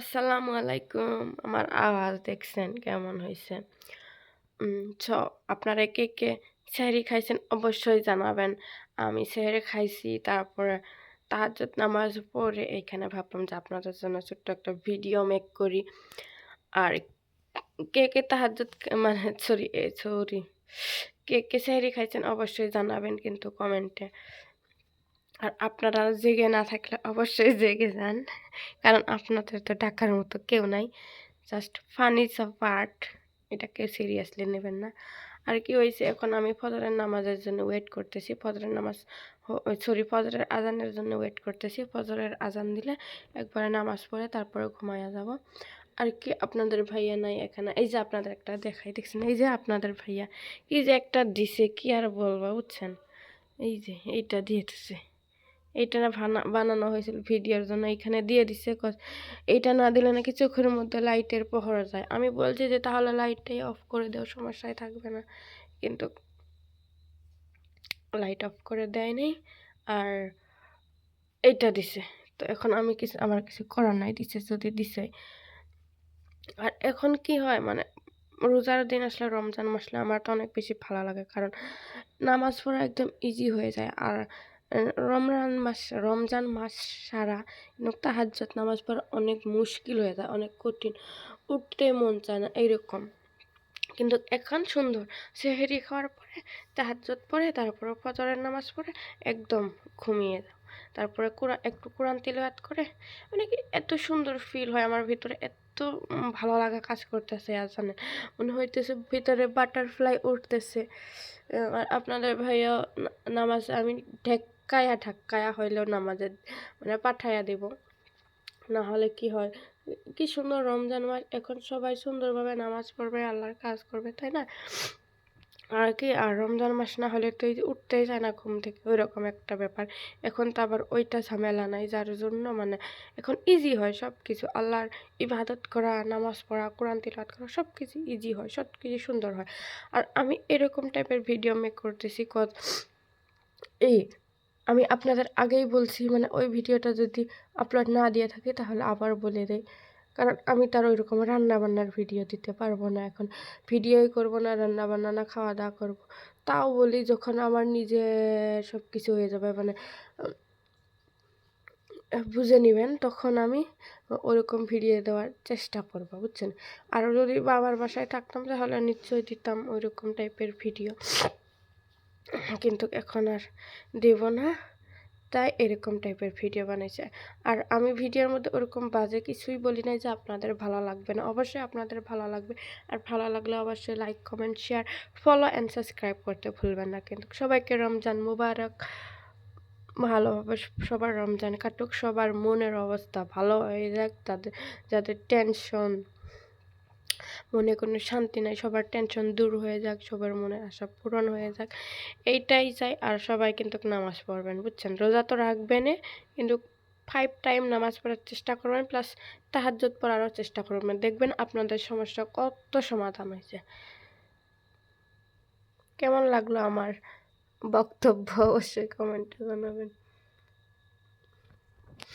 আসসালামু আলাইকুম। আমার আওয়াজ দেখছেন? কেমন হয়েছে ছ আপনারা কে কে সেহরি খাইছেন অবশ্যই জানাবেন। আমি সেহরি খাইছি, তারপরে তাহাজ্জুদ নামাজ পড়ে এখানে ভাবলাম যে আপনাদের জন্য ছোট্ট একটা ভিডিও মেক করি। আর কে কে তাহাজ্জুদ মানে সরি সরি কে কে সেহরি খাইছেন অবশ্যই জানাবেন কিন্তু কমেন্টে। আর আপনারা জেগে না থাকলে অবশ্যই জেগে যান। কারণ আপনাদের তো ডাকার মতো কেউ নাই। জাস্ট ফানি ইজ পার্ট এটাকে সিরিয়াসলি নেবেন না। আর কি হয়েছে, এখন আমি ফজরের নামাজের জন্য ওয়েট করতেছি। ফজরের নামাজ সরি ফজরের আজানের জন্য ওয়েট করতেছি। ফজরের আজান দিলে একবারে নামাজ পড়ে তারপরে ঘুমাইয়া যাব। আর কি আপনাদের ভাইয়া নাই এখানে। এই যে আপনাদের একটা দেখাই, দেখছেন? এই যে আপনাদের ভাইয়া। কি যে একটা দিছে, কি আর বলব, বুঝছেন? এই যে, এইটা দিয়েছে এইটা না বানানো হয়েছিল ভিডিওর জন্য, এখানে দিয়ে দিচ্ছে এইটা না দিলে নাকি চোখের মধ্যে লাইটের পহরা যায়। আমি বলছি যে তাহলে লাইটটাই অফ করে দেও, সমস্যায় থাকবে না। কিন্তু লাইট অফ করে দেয়নি আর এইটা দিছে। তো এখন আমি কিছু, আমার কিছু করার নাই, দিছে যদি দিছে। আর এখন কি হয় মানে রোজার দিন আসলে, রমজান মাসলে আমার তো অনেক বেশি ভালো লাগে, কারণ নামাজ পড়া একদম ইজি হয়ে যায়। আর রমজান মাস রমজান মাস সারা তাহাজ্জত নামাজ পড়া অনেক মুশকিল হয়ে যায়, অনেক কঠিন। উঠতে মন চায় না, এইরকম। কিন্তু এখন সুন্দর। সেহেরি খাওয়ার পরে তাহাজ্জত পড়ে, তারপরে ফজরের নামাজ পড়ে, একদম ঘুমিয়ে যাও। তারপরে কোরআন একটু কোরআন তিলওয়াত করে মানে কি এত সুন্দর ফিল হয় আমার ভিতরে, এত ভালো লাগা কাজ করতেছে আর জানেন মনে হইতেছে ভিতরে বাটারফ্লাই উঠতেছে। আর আপনাদের ভাইয়া নামাজ আমি ঢেক ঢাক্কায়া ঢাক্কায়া হইলেও নামাজে মানে পাঠাইয়া দেব। না হলে কি হয়? কি সুন্দর রমজান মাস। এখন সবাই সুন্দরভাবে নামাজ পড়বে, আল্লাহর কাজ করবে, তাই না? আর কি, আর রমজান মাস না হলে তো উঠতেই চায় না ঘুম থেকে ওই রকম একটা ব্যাপার। এখন তো আবার ওইটা ঝামেলা নাই, যার জন্য মানে এখন ইজি হয় সব কিছু আল্লাহর ইবাদত করা, নামাজ পড়া, কোরআন তিলাত করা সব কিছু ইজি হয় সব কিছু সুন্দর হয়। আর আমি এরকম টাইপের ভিডিও মেক করতেছি, কত এই আমি আপনাদের আগেই বলছি মানে ওই ভিডিওটা যদি আপলোড না দিয়ে থাকি তাহলে আবার বলে দেয় কারণ আমি তার ওই রকম রান্নাবান্নার ভিডিও দিতে পারব না এখন। ভিডিওই করব না, রান্নাবান্না না খাওয়া দাওয়া করব। তাও বলি যখন আমার নিজে সব কিছু হয়ে যাবে মানে বুঝে নেবেন, তখন আমি ওরকম ভিডিও দেওয়ার চেষ্টা করব, বুঝছেন? আর যদি বাবার বাসায় থাকতাম তাহলে নিশ্চয়ই দিতাম ওইরকম টাইপের ভিডিও কিন্তু এখন আর দেব না। তাই এরকম টাইপের ভিডিও বানাইছে। আর আমি ভিডিওর মধ্যে ওরকম বাজে কিছুই বলি নাই যে আপনাদের ভালো লাগবে না। অবশ্যই আপনাদের ভালো লাগবে। আর ভালো লাগলে অবশ্যই like comment share follow and subscribe করতে ভুলবেন না। কিন্তু সবাইকে রমজান মুবারক। ভালোভাবে সবার রমজান কাটুক। সবার মনের অবস্থা ভালো হয়ে যাক। তাদের, যাদের টেনশন মনে কোনো শান্তি নাই, সবার টেনশন দূর হয়ে যাক, সবার মনের আশা পূরণ হয়ে যাক, এইটাই চাই। আর সবাই কিন্তু নামাজ পড়বেন, বুঝছেন? রোজা তো রাখবেনে কিন্তু ফাইভ টাইম নামাজ পড়ার চেষ্টা করবেন প্লাস তাহাজ্জত পড়ারও চেষ্টা করবেন। দেখবেন আপনাদের সমস্যা কত সমাধান হয়েছে। কেমন লাগল আমার বক্তব্য? অবশ্যই কমেন্টে জানাবেন।